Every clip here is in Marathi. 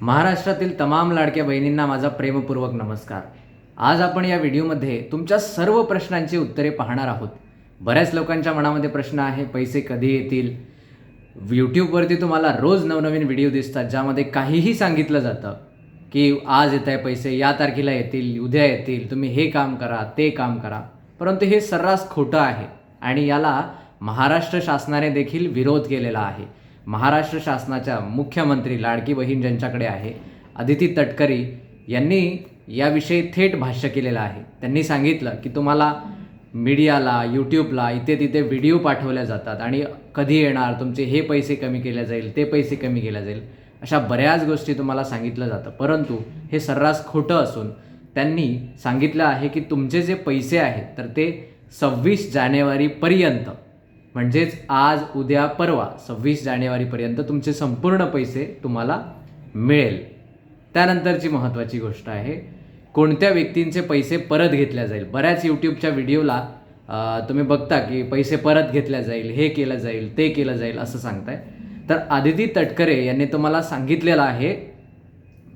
महाराष्ट्रातील तमाम लाडक्या बहिणींना माझा प्रेमपूर्वक नमस्कार. आज आपण या व्हिडिओमध्ये तुमच्या सर्व प्रश्नांची उत्तरे पाहणार आहोत. बऱ्याच लोकांच्या मनामध्ये प्रश्न आहे पैसे कधी येतील? यूट्यूबवरती तुम्हाला रोज नवनवीन व्हिडिओ दिसतात ज्यामध्ये काहीही सांगितलं जातं की आज येत आहे पैसे या तारखेला येतील उद्या येतील तुम्ही हे काम करा ते काम करा. परंतु हे सर्रास खोटं आहे आणि याला महाराष्ट्र शासनाने देखील विरोध केलेला आहे. महाराष्ट्र शासनाच्या मुख्यमंत्री लाडकी बहीण ज्यांच्याकडे आहे अदिती तटकरी यांनी याविषयी थेट भाष्य केलेलं आहे. त्यांनी सांगितलं की तुम्हाला मीडियाला यूट्यूबला इथे तिथे व्हिडिओ पाठवल्या जातात आणि कधी येणार तुमचे हे पैसे कमी केले जाईल ते पैसे कमी केले जाईल अशा बऱ्याच गोष्टी तुम्हाला सांगितलं जातं. परंतु हे सर्रास खोटं असून त्यांनी सांगितलं आहे की तुमचे जे पैसे आहेत तर ते सव्वीस जानेवारीपर्यंत म्हणजेच आज उद्या परवा सव्वीस जानेवारीपर्यंत तुमचे संपूर्ण पैसे तुम्हाला मिळेल. त्यानंतरची महत्त्वाची गोष्ट आहे कोणत्या व्यक्तींचे पैसे परत घेतल्या जाईल? बऱ्याच यूट्यूबच्या व्हिडिओला तुम्ही बघता की पैसे परत घेतल्या जाईल हे केलं जाईल ते केलं जाईल असं सांगताय. तर आदिती तटकरे यांनी तुम्हाला सांगितलेलं आहे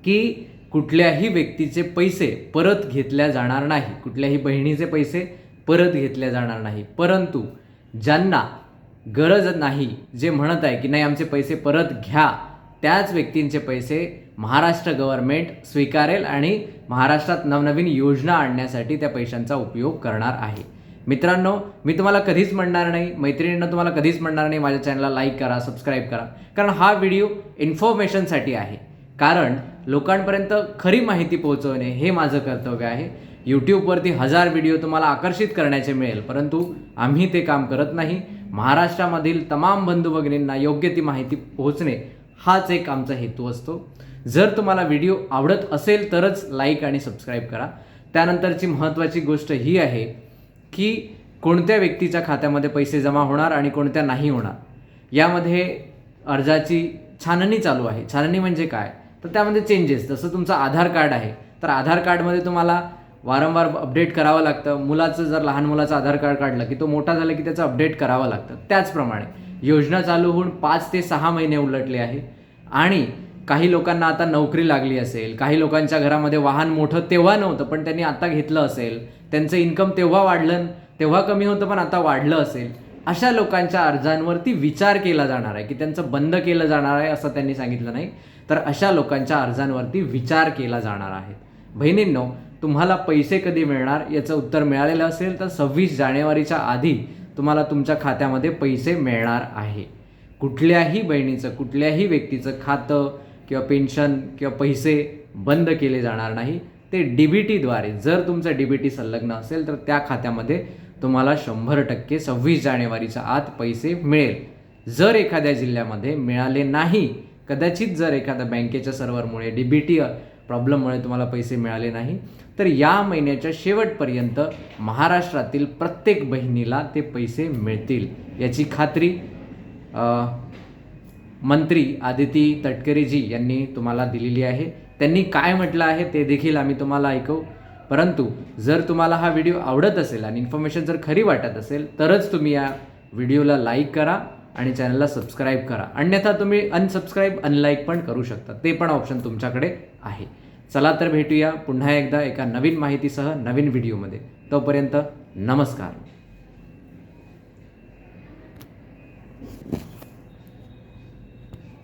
की कुठल्याही व्यक्तीचे पैसे परत घेतल्या जाणार नाही. कुठल्याही बहिणीचे पैसे परत घेतल्या जाणार नाही. परंतु ज्यांना गरज नाही जे म्हणत आहे की नाही आमचे पैसे परत घ्या त्याच व्यक्तींचे पैसे महाराष्ट्र गव्हर्नमेंट स्वीकारेल आणि महाराष्ट्रात नवनवीन योजना आणण्यासाठी त्या पैशांचा उपयोग करणार आहे. मित्रांनो मी तुम्हाला कधीच म्हणणार नाही मैत्रिणींना तुम्हाला कधीच म्हणणार नाही माझ्या चॅनलला लाईक करा सबस्क्राईब करा कारण हा व्हिडिओ इन्फॉर्मेशनसाठी आहे. कारण लोकांपर्यंत खरी माहिती पोहोचवणे हे माझं कर्तव्य आहे. यूट्यूबवरती हजार व्हिडिओ तुम्हाला आकर्षित करण्याचे मिळेल. परंतु आम्ही ते काम करत नाही. महाराष्ट्रामधील तमाम बंधू भगिनींना योग्य ती माहिती पोहोचणे हाच एक आमचा हेतू असतो. जर तुम्हाला व्हिडिओ आवडत असेल तरच लाईक आणि सबस्क्राईब करा. त्यानंतरची महत्त्वाची गोष्ट ही आहे की कोणत्या व्यक्तीच्या खात्यामध्ये पैसे जमा होणार आणि कोणत्या नाही होणार. यामध्ये अर्जाची छाननी चालू आहे. छाननी म्हणजे काय? तर त्यामध्ये चेंजेस जसं तुमचं आधार कार्ड आहे तर आधार कार्डमध्ये तुम्हाला वारंवार अपडेट करावं लागतं. मुलाचं जर लहान मुलाचं आधार कार्ड काढलं की तो मोठा झाला की त्याचं अपडेट करावं लागतं. त्याचप्रमाणे योजना चालू होऊन पाच ते सहा महिने उलटले आहे. आणि काही लोकांना आता नोकरी लागली असेल काही लोकांच्या घरामध्ये वाहन मोठं तेव्हा नव्हतं पण त्यांनी आता घेतलं असेल. त्यांचं इन्कम तेव्हा वाढलं तेव्हा कमी होतं पण आता वाढलं असेल. अशा लोकांच्या अर्जांवरती विचार केला जाणार आहे की त्यांचं बंद केलं जाणार आहे असं त्यांनी सांगितलं नाही. तर अशा लोकांच्या अर्जांवरती विचार केला जाणार आहे. बहिणींनो तुम्हाला पैसे कधी मिळणार याचं उत्तर मिळालेलं असेल तर सव्वीस जानेवारीच्या आधी तुम्हाला तुमच्या खात्यामध्ये पैसे मिळणार आहे. कुठल्याही बहिणीचं कुठल्याही व्यक्तीचं खातं किंवा पेन्शन किंवा पैसे बंद केले जाणार नाही. ते डी बी टीद्वारे जर तुमचं डी बी टी संलग्न असेल तर त्या खात्यामध्ये तुम्हाला शंभर टक्के सव्वीस जानेवारीच्या आत पैसे मिळेल. जर एखाद्या जिल्ह्यामध्ये मिळाले नाही कदाचित जर एखाद्या बँकेच्या सर्व्हरमुळे डी बी टी प्रॉब्लेममुळे तुम्हाला पैसे मिळाले नाही. तर या महिन्याच्या शेवटपर्यंत महाराष्ट्रातील प्रत्येक बहिणीला ते पैसे मिळतील. याची खात्री मंत्री आदिती तटकरेजी यांनी तुम्हाला दिलेली आहे. त्यांनी काय म्हटलं आहे ते देखील आम्ही तुम्हाला ऐकवू परंतु जर तुम्हाला हा व्हिडिओ आवडत असेल आणि इन्फॉर्मेशन जर खरी वाटत असेल तरच तुम्ही या व्हिडिओला लाईक करा. आणि चॅनलला सबस्क्राईब करा. अन्यथा तुम्ही अनसबस्क्राईब अनलाईक पण करू शकता. ते पण ऑप्शन तुमच्याकडे आहे. चला तर भेटूया पुन्हा एकदा एका नवीन माहितीसह नवीन व्हिडिओमध्ये तोपर्यंत नमस्कार.